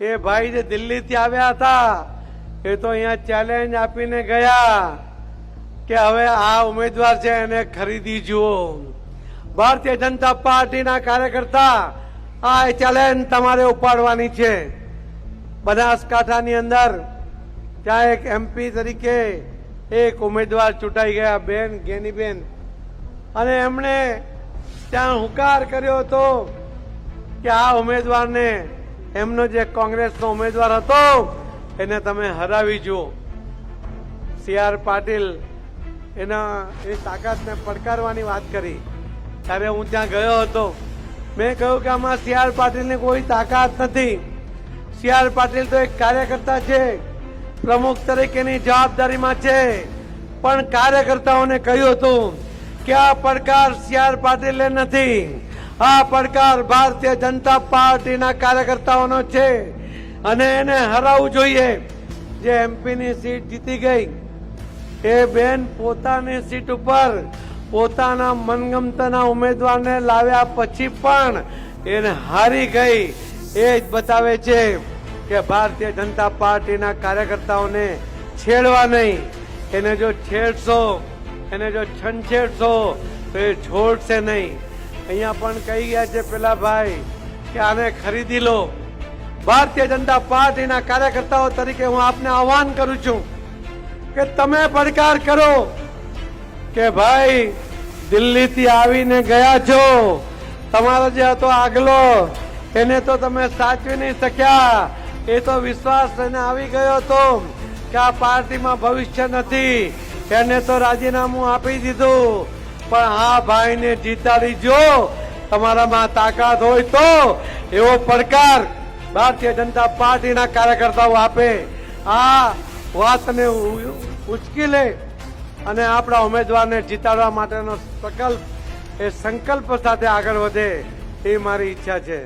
એ ભાઈ જે દિલ્હીથી આવ્યા હતા, એ તો અહીંયા ચેલેન્જ આપીને ગયા કે હવે આ ઉમેદવાર છે એને ખરીદી જુઓ. ભારતીય જનતા પાર્ટીના કાર્યકર્તા, આ ચેલેન્જ તમારે ઉપાડવાની છે. બનાસકાંઠાની અંદર ત્યાં એક એમપી તરીકે એક ઉમેદવાર ચૂંટાઈ ગયા, બેન ગેનીબેન અને એમણે ત્યાં હુકાર કર્યો હતો કે આ ઉમેદવારને એમનો જે કોંગ્રેસનો ઉમેદવાર હતો, એને તમે હરાવી જુઓ. સી આર પાટીલ એના, એ તાકાતને પડકારવાની વાત કરી. ત્યારે હું ત્યાં ગયો હતો. મેં કહ્યું કે આમાં સી આર પાટીલની કોઈ તાકાત નથી. સી આર પાટીલ તો એક કાર્યકર્તા છે. પ્રમુખ તરીકેની જવાબદારીમાં છે. પણ કાર્યકર્તાઓને કહ્યું હતું કે આ પડકાર સી આર પાટીલે નથી. આ પડકાર ભારતીય જનતા પાર્ટીના કાર્યકર્તાઓનો છે. અને એને હરાવવું જોઈએ. જે એમપીની સીટ જીતી ગઈ. એ બેન પોતાની સીટ ઉપર પોતાના મનગમતાના ઉમેદવારને લાવ્યા પછી પણ એને હારી ગઈ. એ જ બતાવે છે કે ભારતીય જનતા પાર્ટીના કાર્યકર્તાઓને છેડવા નહીં. એને જો છેડશો, એને જો છંછેડશો તો એ છોડશે નહીં. અહીંયા પણ કહી ગયા છે પેલા ભાઈ કે આને ખરીદી લો. ભારતીય જનતા પાર્ટીના કાર્યકર્તાઓ તરીકે હું આપને આહવાન કરું છું કે તમે પડકાર કરો કે ભાઈ, દિલ્હીથી આવીને ગયા છો. તમારો જે હતો આગલો, એને તો તમે સાચવી નહીં શક્યા. એ તો વિશ્વાસ એને આવી ગયો હતો કે આ પાર્ટીમાં ભવિષ્ય નથી. એને તો રાજીનામું આપી દીધું. પણ આ ભાઈને જીતાડી જો, તમારામાં તાકાત હોય તો એવો પડકાર ભારતીય જનતા પાર્ટીના કાર્યકર્તાઓ આપે. આ વાતને ઉચકી લે અને આપણા ઉમેદવારને જીતાડવા માટેનો પ્રકલ્પ એ સંકલ્પ સાથે આગળ વધે એ મારી ઈચ્છા છે.